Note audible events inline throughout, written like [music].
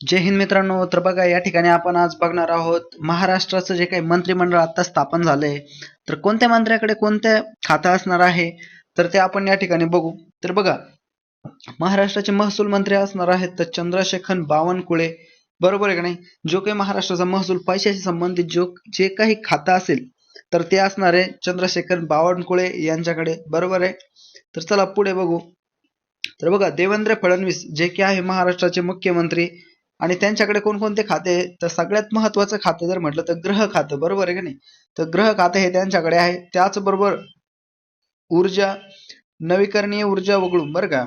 जय हिंद मित्रांनो तर बघा या ठिकाणी आपण आज बघणार आहोत महाराष्ट्राचं जे काही मंत्रिमंडळ आता स्थापन झालंय तर कोणत्या मंत्र्याकडे कोणत्या खातं असणार आहे तर ते आपण या ठिकाणी बघू. तर बघा महाराष्ट्राचे महसूल मंत्री असणार आहेत तर चंद्रशेखर बावनकुळे बरोबर आहे का नाही? जो काही महाराष्ट्राचा महसूल पैशाशी संबंधित जो जे काही खातं असेल तर ते असणार आहे चंद्रशेखर बावनकुळे यांच्याकडे बरोबर आहे? तर चला पुढे बघू. तर बघा देवेंद्र फडणवीस जे की आहे महाराष्ट्राचे मुख्यमंत्री आणि त्यांच्याकडे कोणकोणते खाते तर सगळ्यात महत्वाचं खातं जर म्हटलं तर ग्रह खातं बरोबर आहे का नाही? तर ग्रह खातं हे त्यांच्याकडे आहे. त्याचबरोबर ऊर्जा नवीकरणीय ऊर्जा वगळून बरं का?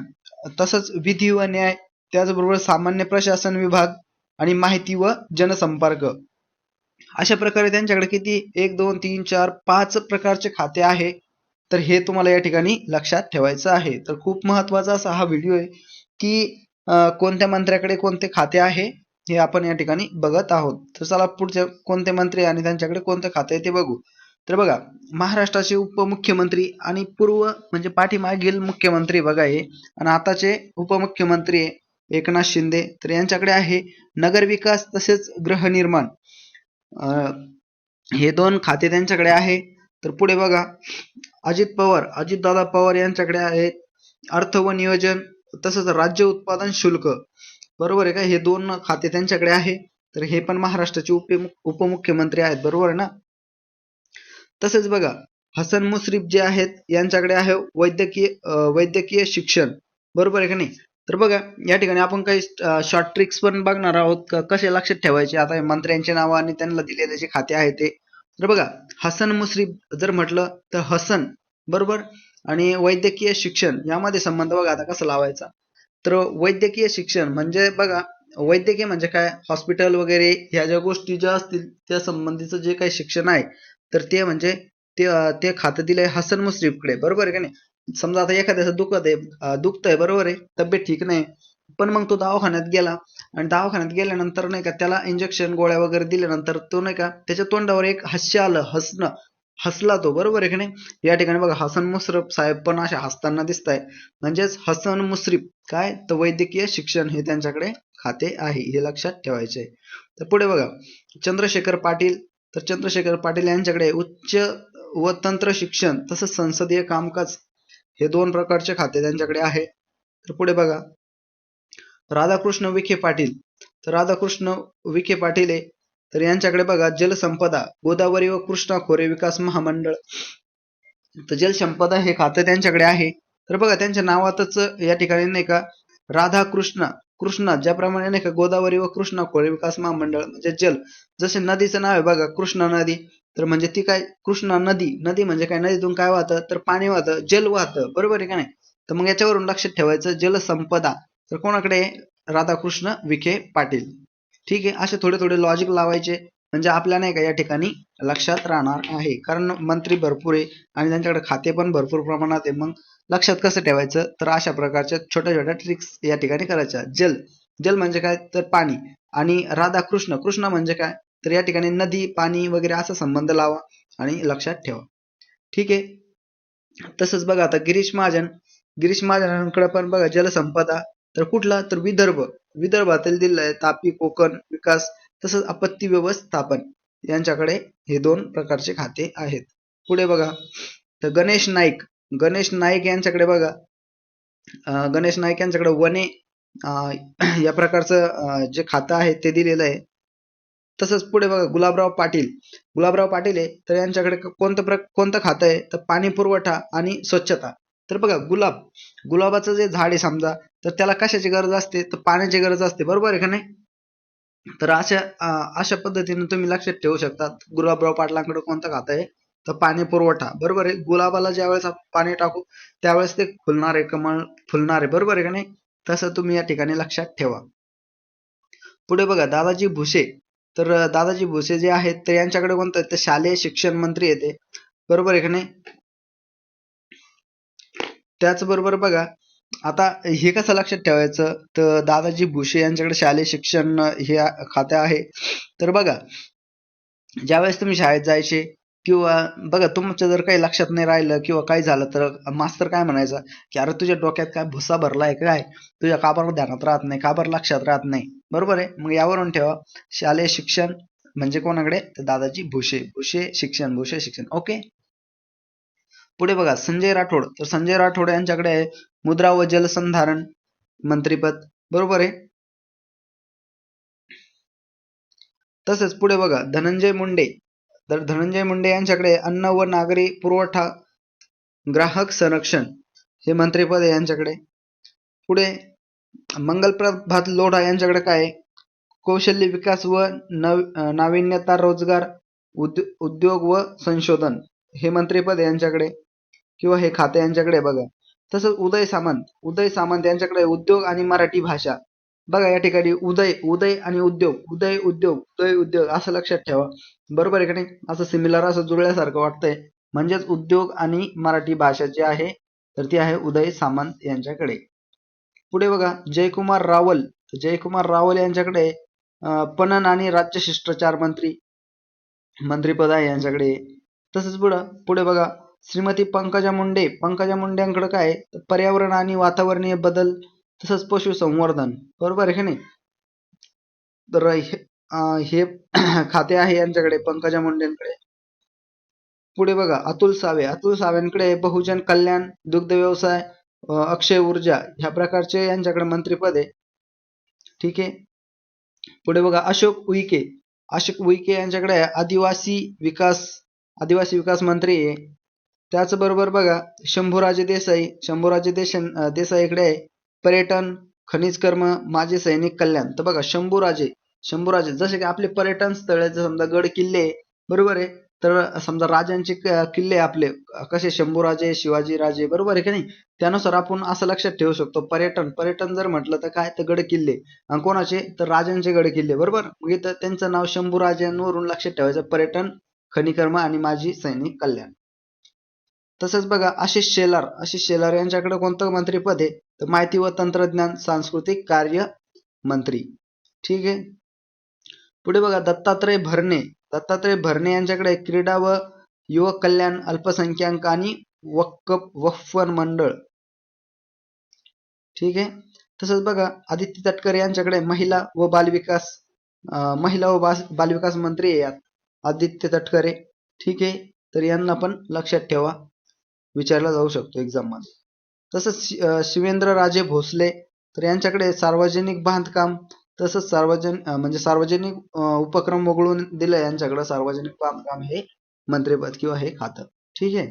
तसंच विधी व न्याय त्याचबरोबर सामान्य प्रशासन विभाग आणि माहिती व जनसंपर्क. अशा प्रकारे त्यांच्याकडे किती? एक दोन तीन चार पाच प्रकारचे खाते आहे. तर हे तुम्हाला या ठिकाणी लक्षात ठेवायचं आहे. तर खूप महत्त्वाचा असा हा व्हिडिओ आहे की कोणत्या मंत्र्याकडे कोणते खाते आहे हे आपण या ठिकाणी बघत आहोत. तर चला पुढचे कोणते मंत्री आणि त्यांच्याकडे कोणते खाते आहे ते बघू. तर बघा महाराष्ट्राचे उपमुख्यमंत्री आणि पूर्व म्हणजे पाठीमागील मुख्यमंत्री बघा हे आणि आताचे उपमुख्यमंत्री आहे एकनाथ शिंदे तर यांच्याकडे आहे नगरविकास तसेच गृहनिर्माण हे दोन खाते त्यांच्याकडे आहे. तर पुढे बघा अजित पवार अजितदादा पवार यांच्याकडे आहेत. अर्थ व नियोजन तसंच राज्य उत्पादन शुल्क. बरोबर आहे का? हे दोन खाते त्यांच्याकडे आहे. तर हे पण महाराष्ट्राचे उप उपमुख्यमंत्री आहेत. बरोबर आहे ना? तसेच बघा हसन मुश्रीफ जे आहेत यांच्याकडे आहे वैद्यकीय वैद्यकीय शिक्षण. बरोबर आहे का नाही? तर बघा या ठिकाणी आपण काही शॉर्ट ट्रिक्स पण बघणार आहोत. कसे लक्षात ठेवायचे? आता मंत्र्यांचे नाव आणि त्यांना दिलेले जे खाते आहे ते. तर बघा हसन मुश्रीफ जर म्हटलं तर हसन बरोबर? आणि वैद्यकीय शिक्षण यामध्ये संबंध बघा आता कसा लावायचा. तर वैद्यकीय शिक्षण म्हणजे बघा वैद्यकीय म्हणजे काय? हॉस्पिटल वगैरे ह्या ज्या गोष्टी ज्या असतील त्या संबंधीचं जे काही शिक्षण आहे तर ते म्हणजे ते ते खातं दिलंय हसन मुश्रीफकडे. बरोबर आहे का नाही? समजा आता एखाद्याचं दुखत आहे दुखत दुखतंय बरोबर आहे? तब्येत ठीक नाही. पण मग तो दवाखान्यात गेला आणि दवाखान्यात गेल्यानंतर नाही का त्याला इंजेक्शन गोळ्या वगैरे दिल्यानंतर तो नाही का त्याच्या तोंडावर एक हास्य आलं हसणं. हसला तो बरोबर आहे की नाही? या ठिकाणी बघा हसन मुश्रफ साहेब पण असे हसताना दिसत आहे म्हणजेच हसन मुश्रीफ काय? तर वैद्यकीय शिक्षण हे त्यांच्याकडे खाते आहे हे लक्षात ठेवायचे आहे तर पुढे बघा चंद्रशेखर पाटील. तर चंद्रशेखर पाटील यांच्याकडे उच्च व तंत्र शिक्षण तसंच संसदीय कामकाज हे दोन प्रकारचे खाते त्यांच्याकडे आहे. तर पुढे बघा राधाकृष्ण विखे पाटील. तर राधाकृष्ण विखे पाटील हे तर यांच्याकडे बघा जलसंपदा गोदावरी व कृष्णा खोरे विकास महामंडळ. तर जलसंपदा हे खातं त्यांच्याकडे आहे. तर बघा त्यांच्या नावातच या ठिकाणी नाही का राधा कृष्णा कृष्णा ज्याप्रमाणे नाही का गोदावरी व कृष्णा खोरे विकास महामंडळ म्हणजे जल. जसे नदीचं नाव आहे बघा कृष्णा नदी. तर म्हणजे ती काय कृष्णा नदी. नदी म्हणजे काय? नदीतून काय वाहतं? तर पाणी वाहतं जल वाहतं. बरोबर आहे का नाही? तर मग याच्यावरून लक्षात ठेवायचं जलसंपदा. तर कोणाकडे? राधाकृष्ण विखे पाटील. ठीक आहे असे थोडे थोडे लॉजिक लावायचे. म्हणजे आपल्या नाही का या ठिकाणी लक्षात राहणार आहे. कारण मंत्री भरपूर आहे आणि त्यांच्याकडे खाते पण भरपूर प्रमाणात आहे. मग लक्षात कसं ठेवायचं? तर अशा प्रकारच्या छोट्या छोट्या ट्रिक्स या ठिकाणी करायच्या. जल. जल म्हणजे काय? तर पाणी. आणि राधाकृष्ण कृष्ण म्हणजे काय? तर या ठिकाणी नदी पाणी वगैरे असा संबंध लावा आणि लक्षात ठेवा. ठीक आहे? तसंच बघा आता गिरीश महाजन. गिरीश महाजनांकडे पण बघा जलसंपदा तर कुठला? तर विदर्भ. विदर्भातील जिल्हा आहे तापी कोकण विकास तसंच आपत्ती व्यवस्थापन. यांच्याकडे हे दोन प्रकारचे खाते आहेत. पुढे बघा. तर गणेश नाईक. गणेश नाईक यांच्याकडे बघा. गणेश नाईक यांच्याकडे वने या प्रकारचं जे खातं आहे ते दिलेलं आहे. तसंच पुढे बघा गुलाबराव पाटील. गुलाबराव पाटील आहे तर यांच्याकडे कोणतं प्र कोणतं खातं आहे? तर पाणी पुरवठा आणि स्वच्छता. तर बघा गुलाब. गुलाबाचं जे झाड आहे समजा तर त्याला कशाची गरज असते? तर पाण्याची गरज असते. बरोबर आहे का नाही? तर अशा अशा पद्धतीने तुम्ही लक्षात ठेवू शकता गुलाबराव पाटलांकडे कोणतं खातं आहे? तर पाणी पुरवठा. बरोबर आहे? गुलाबाला ज्यावेळेस आपण पाणी टाकू त्यावेळेस ते फुलणार आहे कमळ फुलणार. आहे बरोबर आहे का नाही? तसं तुम्ही या ठिकाणी लक्षात ठेवा. पुढे बघा दादाजी भुसे. तर दादाजी भुसे जे आहेत तर यांच्याकडे कोणतं आहे? तर शालेय शिक्षण मंत्री येते बरोबर आहे का नाही? त्याचबरोबर बघा आता हे कसं लक्षात ठेवायचं? तर दादाजी भुसे यांच्याकडे शालेय शिक्षण हे खाते आहे. तर बघा ज्यावेळेस तुम्ही शाळेत जायचे किंवा बघा तुमचं जर काही लक्षात नाही राहिलं किंवा काही झालं तर मास्तर काय म्हणायचा? की अरे तुझ्या डोक्यात काय भुसा भरलाय काय? तुझ्या काबर ध्यानात राहत नाही काबर लक्षात राहत नाही. बरोबर आहे? मग यावरून ठेवा शालेय शिक्षण म्हणजे कोणाकडे? तर दादाजी भुसे. भुसे शिक्षण भुसे शिक्षण. ओके? पुढे बघा संजय राठोड. तर संजय राठोड यांच्याकडे आहे. मुद्रा व जलसंधारण मंत्रीपद. बरोबर आहे? तसेच पुढे बघा धनंजय मुंडे. तर धनंजय मुंडे यांच्याकडे अन्न व नागरी पुरवठा ग्राहक संरक्षण हे मंत्रीपद आहे यांच्याकडे. पुढे मंगलप्रभात लोढा यांच्याकडे काय आहे? कौशल्य विकास व नव नाविन्यता रोजगार उद्योग व संशोधन हे मंत्रीपद यांच्याकडे. किंवा हे खाते यांच्याकडे बघा. तसंच उदय सामंत. उदय सामंत यांच्याकडे उद्योग आणि मराठी भाषा. बघा या ठिकाणी उदय उदय आणि उद्योग. उदय उद्योग उदय उद्योग असं लक्षात ठेवा. बरोबर आहे का नाही? असं सिमिलर असं जुळल्यासारखं वाटतंय. म्हणजेच उद्योग आणि मराठी भाषा जी आहे तर ती आहे उदय सामंत यांच्याकडे. पुढे बघा जयकुमार रावल. जयकुमार रावल यांच्याकडे पणन आणि राज्य शिष्टाचार मंत्री मंत्रीपद आहे यांच्याकडे. तसंच पुढं पुढे बघा श्रीमती पंकजा मुंडे पंकजा मुंडेंकडे काय? पर्यावरण आणि वातावरणीय बदल तसंच पशुसंवर्धन. बरोबर आहे की नाही? तर हे [clears throat] खाते आहे यांच्याकडे पंकजा मुंडेंकडे पुढे बघा अतुल सावे. अतुल सावेंकडे बहुजन कल्याण दुग्ध व्यवसाय अक्षय ऊर्जा ह्या प्रकारचे यांच्याकडे मंत्रीपद आहे. ठीक आहे? पुढे बघा अशोक उईके. अशोक उईके यांच्याकडे आदिवासी विकास आदिवासी विकास मंत्री आहे. त्याचबरोबर बघा शंभूराजे देसाई शंभूराजे देश देसाईकडे आहे. पर्यटन खनिज कर्म माजी सैनिक कल्याण. तर बघा शंभूराजे शंभूराजे जसे की आपले पर्यटन स्थळ आहेत, समजा गड किल्ले बरोबर आहे? तर समजा राजांचे क- किल्ले आपले कसे शंभूराजे शिवाजी राजे बरोबर आहे की नाही? त्यानुसार आपण असं लक्षात ठेवू शकतो पर्यटन पर्यटन जर म्हटलं तर काय? तर गड किल्ले. आणि कोणाचे? तर राजांचे गड किल्ले बरोबर? मग इथं त्यांचं नाव शंभूराजांवरून लक्षात ठेवायचं पर्यटन खनिकर्म आणि माजी सैनिक कल्याण. तसंच बघा आशिष शेलार. आशिष शेलार यांच्याकडे कोणतं मंत्रीपद आहे? तर माहिती व तंत्रज्ञान सांस्कृतिक कार्य मंत्री. ठीक आहे? पुढे बघा दत्तात्रय भरणे. दत्तात्रय भरणे यांच्याकडे क्रीडा व युवक कल्याण अल्पसंख्याक आणि वक्कप वक्फ मंडळ. ठीक आहे? तसंच बघा आदित्य तटकरे यांच्याकडे महिला व बालविकास महिला व बालविकास मंत्री यात आदित्य तटकरे. ठीक आहे? तर यांना पण लक्षात ठेवा. विचारला जाऊ शकतो एक्झाममध्ये. तसंच शिवेंद्र राजे भोसले तर यांच्याकडे सार्वजनिक बांधकाम तसंच सार्वजनिक म्हणजे सार्वजनिक उपक्रम वगळून दिलं यांच्याकडे सार्वजनिक बांधकाम हे मंत्रीपद किंवा हे खातं. ठीक आहे?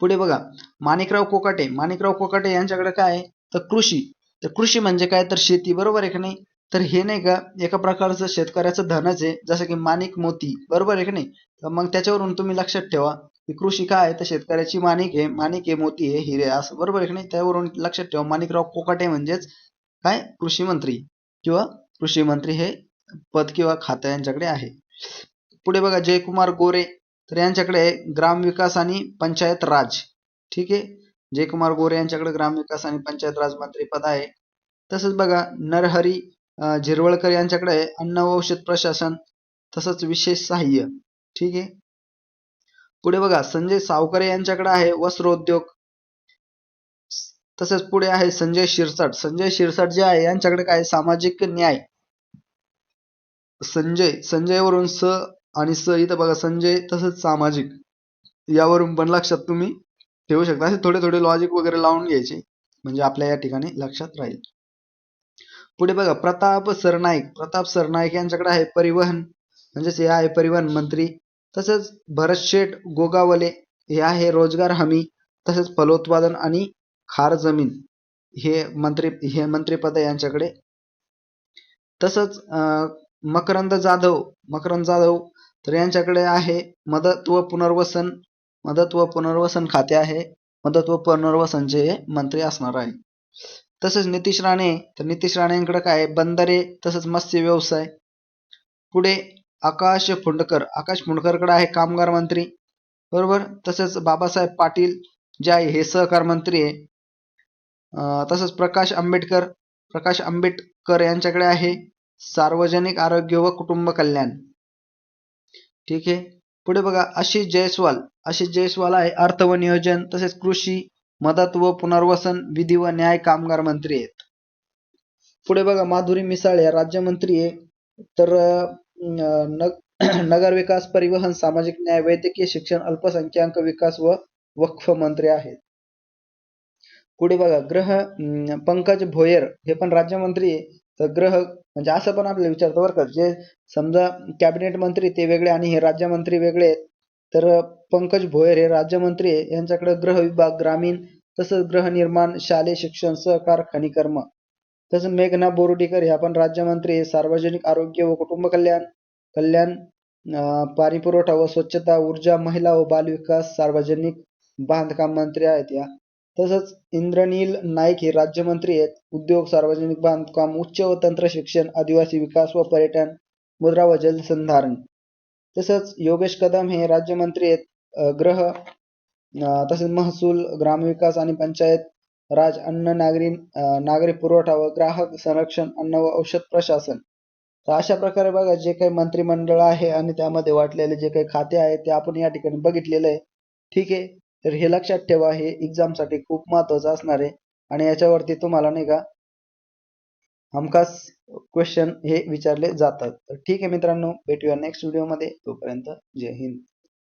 पुढे बघा. माणिकराव कोकाटे. माणिकराव कोकाटे यांच्याकडे काय आहे? तर कृषी. तर कृषी म्हणजे काय? तर शेती. बरोबर आहे का नाही? तर हे नाही का? एका प्रकारचं शेतकऱ्याचं धनच आहे. जसं की माणिक मोती. बरोबर आहे का नाही? तर मग त्याच्यावरून तुम्ही लक्षात ठेवा. कृषी काय तर शेतकऱ्याची माणिक आहे माणिक आहे मोती आहे हिरे असं बरोबर आहे त्यावरून लक्षात ठेवा माणिकराव कोकाटे म्हणजेच काय? कृषी मंत्री किंवा कृषी मंत्री हे पद किंवा खातं यांच्याकडे आहे. पुढे बघा जयकुमार गोरे तर यांच्याकडे ग्राम विकास आणि पंचायत राज. ठीक आहे? जयकुमार गोरे यांच्याकडे ग्रामविकास आणि पंचायत राज मंत्री पद आहे. तसंच बघा नरहरी झिरवळकर यांच्याकडे अन्न औषध प्रशासन तसंच विशेष सहाय्य. ठीक आहे? पुढे बघा संजय सावकरे यांच्याकडे आहे वस्त्रोद्योग तसेच पुढे आहे संजय शिरसाट. संजय शिरसाट जे आहे यांच्याकडे काय सामाजिक न्याय. संजय संजय वरून स आणि स इथं बघा संजय तसंच सामाजिक. यावरून पण लक्षात तुम्ही ठेवू शकता. असे थोडे थोडे लॉजिक वगैरे लावून घ्यायचे. म्हणजे आपल्या या ठिकाणी लक्षात राहील. पुढे बघा प्रताप सरनाईक. प्रताप सरनाईक यांच्याकडे आहे परिवहन. म्हणजेच हे आहे परिवहन मंत्री. तसंच भरत शेठ गोगावले हे आहे रोजगार हमी तसेच फलोत्पादन आणि खार जमीन हे मंत्री हे मंत्रीपद यांच्याकडे. तसंच मकरंद जाधव मकरंद जाधव तर यांच्याकडे आहे मदत व पुनर्वसन मदत व पुनर्वसन खाते आहे मदत व पुनर्वसनचे हे मंत्री असणार आहे. तसेच नितीश राणे तर नितीश राणेंकडे काय बंदरे तसंच मत्स्य व्यवसाय. पुढे आकाश फुंडकर आकाश फुंडकरकडे आहे कामगार मंत्री. बरोबर? तसेच बाबासाहेब पाटील जे आहे हे सहकार मंत्री आहे. तसंच प्रकाश आंबेडकर. प्रकाश आंबेडकर यांच्याकडे आहे सार्वजनिक आरोग्य व कुटुंब कल्याण. ठीक आहे? पुढे बघा आशिष जयस्वाल. आशिष जयस्वाल आहे अर्थ व नियोजन तसेच कृषी मदत व पुनर्वसन विधी व न्याय कामगार मंत्री आहेत. पुढे बघा माधुरी मिसाळ या राज्यमंत्री आहे. तर [clears throat] नगर विकास परिवहन सामाजिक न्याय वैद्यकीय शिक्षण अल्पसंख्याक विकास व वक्फ मंत्री आहेत. पुढे बघा ग्रह पंकज भोयर हे पण राज्यमंत्री आहे तर ग्रह म्हणजे असं पण आपल्याला विचारतो बरं का जे समजा कॅबिनेट मंत्री ते वेगळे आणि हे राज्यमंत्री वेगळे आहेत. तर पंकज भोयर हे राज्यमंत्री यांच्याकडे ग्रह विभाग ग्रामीण तसंच गृहनिर्माण शालेय शिक्षण सहकार खनिकर्म तसंच मेघना बोर्डीकर ह्या पण राज्यमंत्री सार्वजनिक आरोग्य व कुटुंब कल्याण कल्याण पाणी पुरवठा व स्वच्छता ऊर्जा महिला व बालविकास सार्वजनिक बांधकाम मंत्री आहेत या. तसंच इंद्रनील नाईक हे राज्यमंत्री आहेत. उद्योग सार्वजनिक बांधकाम उच्च व तंत्र शिक्षण आदिवासी विकास व पर्यटन मुद्रा व जलसंधारण तसंच योगेश कदम हे राज्यमंत्री आहेत. ग्रह तसेच महसूल ग्रामविकास आणि पंचायत राज अन्न नागरी नागरी पुरवठा व ग्राहक संरक्षण अन्न व औषध प्रशासन. तर अशा प्रकारे बघा जे काही मंत्रिमंडळ आहे आणि त्यामध्ये वाटलेले जे काही खाते आहे ते आपण या ठिकाणी बघितलेलं आहे. ठीक आहे? तर हे लक्षात ठेवा हे एक्झामसाठी खूप महत्वाचं असणार आहे. आणि याच्यावरती तुम्हाला नाही का हमखास क्वेश्चन हे विचारले जातात. तर ठीक आहे मित्रांनो भेटूया नेक्स्ट व्हिडिओमध्ये तोपर्यंत जय हिंद.